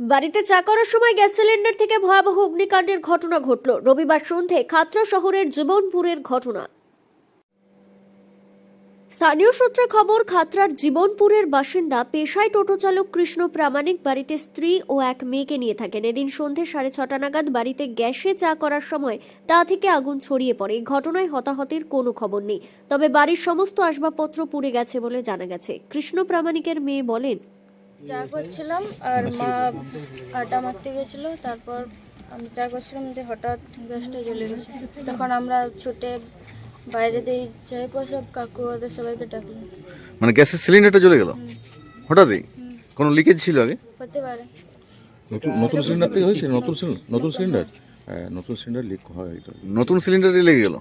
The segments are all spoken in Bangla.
বাড়িতে চা করার সময় গ্যাস সিলিন্ডার থেকে ভয়াবহ অগ্নিকাণ্ডের ঘটনা ঘটল। রবিবার সন্ধে খাতড়া শহরের জীবনপুরের ঘটনা। স্থানীয় সূত্রে খবর খাতড়ার জীবনপুরের বাসিন্দা, পেশায় টোটো চালক কৃষ্ণ প্রামাণিক বাড়িতে স্ত্রী ও এক মেয়েকে নিয়ে থাকেন। এদিন সন্ধে সাড়ে ছটা নাগাদ বাড়িতে গ্যাসে চা করার সময় তা থেকে আগুন ছড়িয়ে পড়ে। ঘটনায় হতাহতের কোনো খবর নেই। তবে বাড়ির সমস্ত আসবাবপত্র পুড়ে গেছে বলে জানা গেছে। কৃষ্ণ প্রামাণিকের মেয়ে বলেন চা করছিলাম আর মা আটা মারতে গেছিল তারপর আমি চা করছিলাম দিয়ে হঠাৎ গ্যাসটা জ্বলে গেছে। তখন আমরা ছুটে বাইরে দিয়ে যাই পর সব কাকু ওদের সবাইকে ডাকলাম মানে গ্যাসের সিলিন্ডারটা জ্বলে গেল? হঠাৎই? কোনো লিকেজ ছিল আগে? হতে পারে। নতুন নতুন সিলিন্ডার থেকে হয়েছে? নতুন সিলিন্ডার নতুন সিলিন্ডার? হ্যাঁ নতুন সিলিন্ডার লিক হয়। নতুন সিলিন্ডারে লেগে গেল?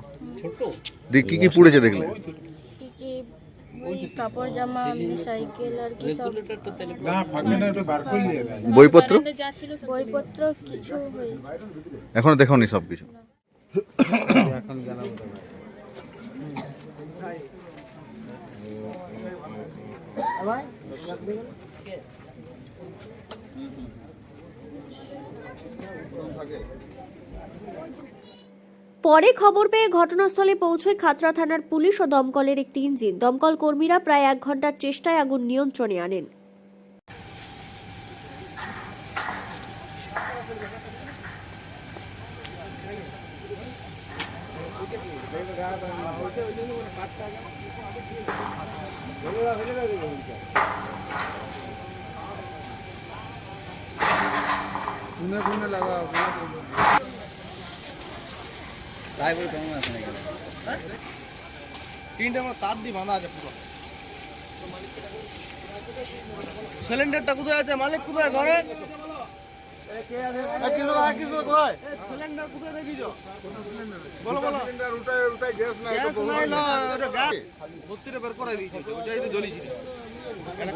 দিয়ে কি কি পুড়েছে দেখলে? ওই কাপড় জামা এমনি সাইকেল আর কি সব। বইপত্র? বইপত্র কিছু হয়েছে। এখনও দেখোনি সব কিছু? পরে খবর পেয়ে ঘটনাস্থলে পৌঁছয় খাতড়া থানার পুলিশ ও দমকলের একটি ইঞ্জিন। দমকল কর্মীরা প্রায় এক ঘণ্টার চেষ্টায় আগুন নিয়ন্ত্রণে আনেন। তিনটে আমার তার দিয়ে বাঁধা আছে সিলিন্ডারটা কোথায় আছে? মালিক কোথায়? ঘরে?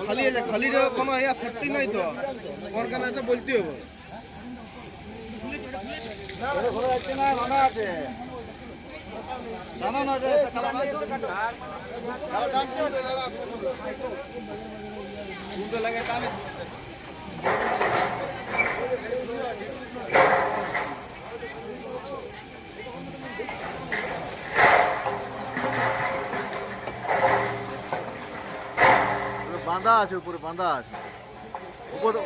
খালি আছে খালিটা কোনো সেফটি নাই তো। কোন কেন আছে বলতে হবে জানো না এটা কারণ নাই তো। উল্টো লাগে কানে বাঁধা আছে উপরে বাঁধা আছে। উপরে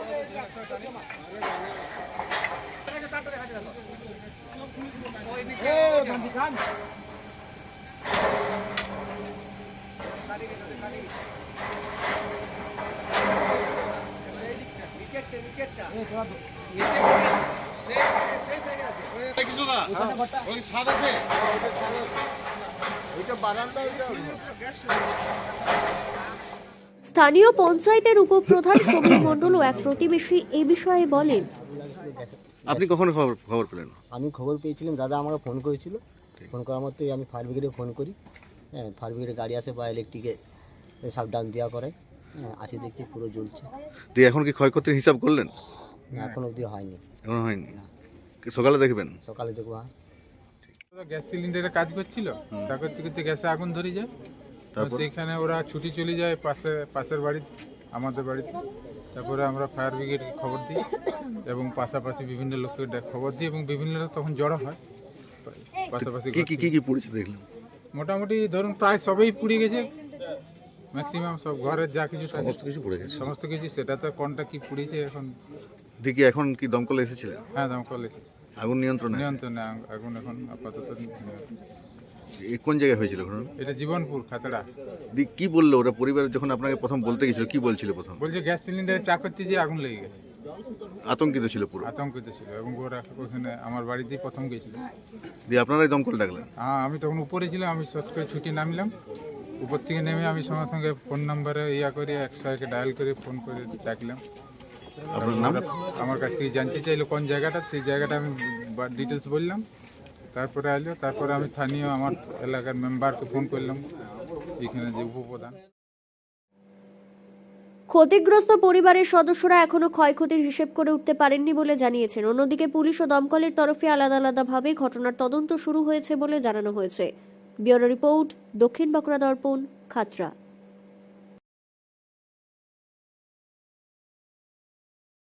কিছুদা ছাদ আছে স্থানীয় পঞ্চায়েতের উপপ্রধান সমীর মণ্ডল ও এক প্রতিবেশী এ বিষয়ে বলেন। আপনি কখন খবর খবর পেলেন? আমি খবর পেয়েছিলাম। দাদা আমাকে ফোন করেছিল। ফোন করার মতোই আমি ফায়ার ব্রিগেডে ফোন করি। হ্যাঁ ফায়ার ব্রিগেডে গাড়ি আসে বা ইলেকট্রিকে সাবডাউন দেওয়া করে। হ্যাঁ আসে দেখছি পুরো জ্বলছে। দিয়ে এখন কি ক্ষয়ক্ষতির হিসাব করলেন? এখন অবধি হয়নি। এখন হয়নি? কি সকালে দেখবেন? সকালে দেখব হ্যাঁ। ওরা গ্যাস সিলিন্ডারে কাজ করছিল। তা করতে করতে গ্যাসে আগুন ধরে যায়। তো তারপর? সেইখানে ওরা ছুটি চলে যায় পাশে পাশের বাড়ি আমাদের বাড়িতে। তারপরে আমরা ফায়ার ব্রিগেডকে খবর দিই এবং পাশাপাশি বিভিন্ন লোককে ডা- খবর দিই এবং বিভিন্ন লোক তখন জড়ো হয়। পাশাপাশি কি কি কি কি পুড়েছে দেখলেন মোটামুটি ধরুন প্রায় সবই পুড়ে গেছে। ম্যাক্সিমাম সব ঘরের যা কিছু সমস্ত কিছু পুড়ে গেছে। সমস্ত কিছু সেটা তো কোনটা কি পুড়েছে এখন? কি এখন কি দমকল এসেছিলেন হ্যাঁ দমকল এসেছে। আগুন নিয়ন্ত্রণে? নিয়ন্ত্রণে আগুন এখন আপাতত এ কোন জায়গায় হয়েছিল ঘটনা? এটা জীবনপুর খাতড়া। দিয়ে কি বলল ওরা? পরিবার যখন আপনাকে প্রথম বলতে গেছিল কি বলছিল প্রথম? বলছে গ্যাস সিলিন্ডারে চা করতে যে আগুন লেগে গেছে। আতঙ্কিত ছিল পুরো? আতঙ্কিত ছিল এবং ওরা ওখানে আমার বাড়িতেই প্রথম গেছিল। দিয়ে আপনারাই দমকল ডাকলেন? হ্যাঁ আমি তখন উপরে ছিলাম আমি শর্ট করে ছুটি নামলাম। উপর থেকে নেমে আমি সঙ্গে সঙ্গে ফোন নাম্বারে ইয়া করে একশো একে ডায়াল করে ফোন করে ডাকলাম। আপনার নাম? আমার কাছ থেকে জানতে চাইলো কোন জায়গাটা সেই জায়গাটা আমি ডিটেলস বললাম। তারপরে আইলো তারপরে আমি স্থানীয় আমার এলাকার মেম্বারকে ফোন করলাম এখানে যে উপপ্রধান। ক্ষতিগ্রস্ত পরিবারের সদস্যরা এখনও ক্ষয়ক্ষতির হিসেব করে উঠতে পারেননি বলে জানিয়েছেন। অন্যদিকে পুলিশ ও দমকলের তরফে আলাদা আলাদাভাবে ঘটনার তদন্ত শুরু হয়েছে বলে জানানো হয়েছে। ব্যুরো রিপোর্ট, দক্ষিণ বাঁকুড়া দর্পণ খাতড়া